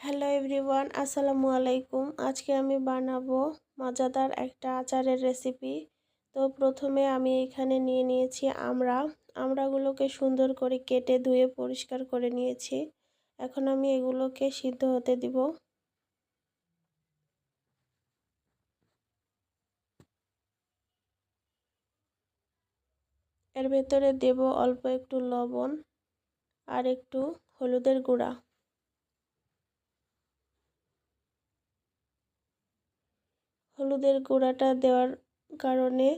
Hello everyone, আসসালামু আলাইকুম। আজকে আমি বানাবো মজাদার একটা আচারের রেসিপি। তো প্রথমে আমি এখানে নিয়ে নিয়েছি আমরা আমড়াগুলোকে সুন্দর করে কেটে ধুয়ে পরিষ্কার করে নিয়েছি। এখন আমি এগুলোকে সিদ্ধ হতে দিব। এর ভেতরে দেব অল্প একটু লবণ আর একটু হলুদের গুঁড়া। হলুদের গুঁড়াটা দেওয়ার কারণে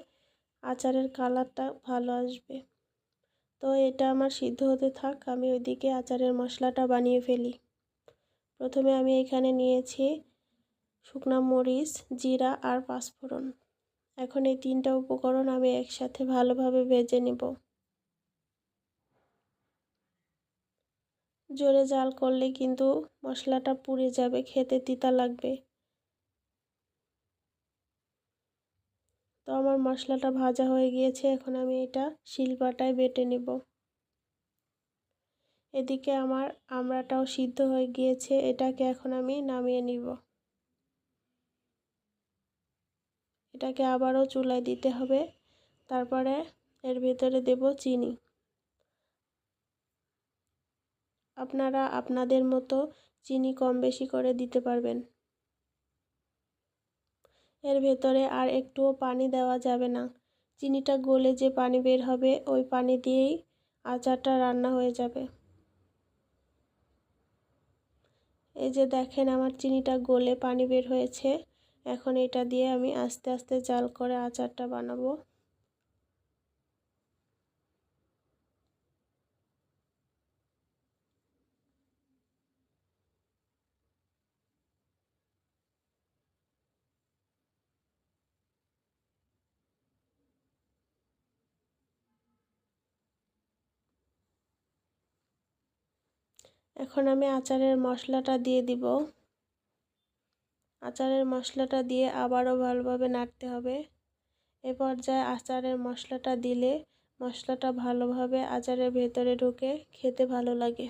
আচারের কালারটা ভালো আসবে। তো এটা আমার সিদ্ধ হতে থাক, আমি ওইদিকে আচারের মশলাটা বানিয়ে ফেলি। প্রথমে আমি এখানে নিয়েছি শুকনো মরিচ, জিরা আর পাঁচফোড়ন। এখন এই তিনটা উপকরণ আমি একসাথে ভালোভাবে ভেজে নেব। জোরে জাল করলে কিন্তু মশলাটা পুড়ে যাবে, খেতে তিতা লাগবে। তো আমার মশলাটা ভাজা হয়ে গিয়েছে, এখন আমি এটা শিলপাটায় বেটে নেব। এদিকে আমার আমড়াটাও সিদ্ধ হয়ে গিয়েছে, এটাকে এখন আমি নামিয়ে নিব। এটাকে আবারও চুলায় দিতে হবে, তারপরে এর ভেতরে দেব চিনি। আপনারা আপনাদের মতো চিনি কম বেশি করে দিতে পারবেন। এর ভেতরে আর একটুও পানি দেওয়া যাবে না। চিনিটা গলে যে পানি বের হবে, ওই পানি দিয়েই আচারটা রান্না হয়ে যাবে। এই যে দেখেন আমার চিনিটা গলে পানি বের হয়েছে। এখন এটা দিয়ে আমি আস্তে আস্তে জাল করে আচারটা বানাবো। এখন আমি আচারের মশলাটা দিয়ে দিব। আচারের মশলাটা দিয়ে আবারও ভালোভাবে নাড়তে হবে। এ পর্যায়ে আচারের মশলাটা দিলে মশলাটা ভালোভাবে আচারের ভেতরে ঢুকে খেতে ভালো লাগে।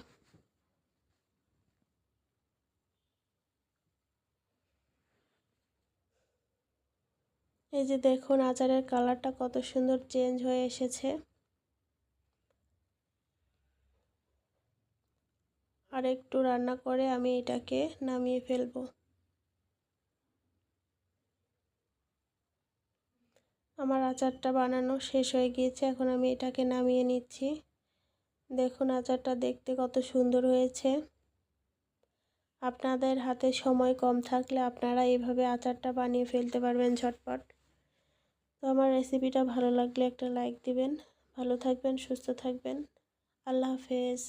এই যে দেখুন, আচারের কালারটা কত সুন্দর চেঞ্জ হয়ে এসেছে। আর একটু রান্না করে আমি এটাকে নামিয়ে ফেলব। আমার আচারটা বানানো শেষ হয়ে গিয়েছে, এখন আমি এটাকে নামিয়ে নিচ্ছি। দেখুন আচারটা দেখতে কত সুন্দর হয়েছে। আপনাদের হাতে সময় কম থাকলে আপনারা এইভাবে আচারটা বানিয়ে ফেলতে পারবেন ঝটপট। তো আমার রেসিপিটা ভালো লাগলে একটা লাইক দিবেন। ভালো থাকবেন, সুস্থ থাকবেন। আল্লাহ হাফেজ।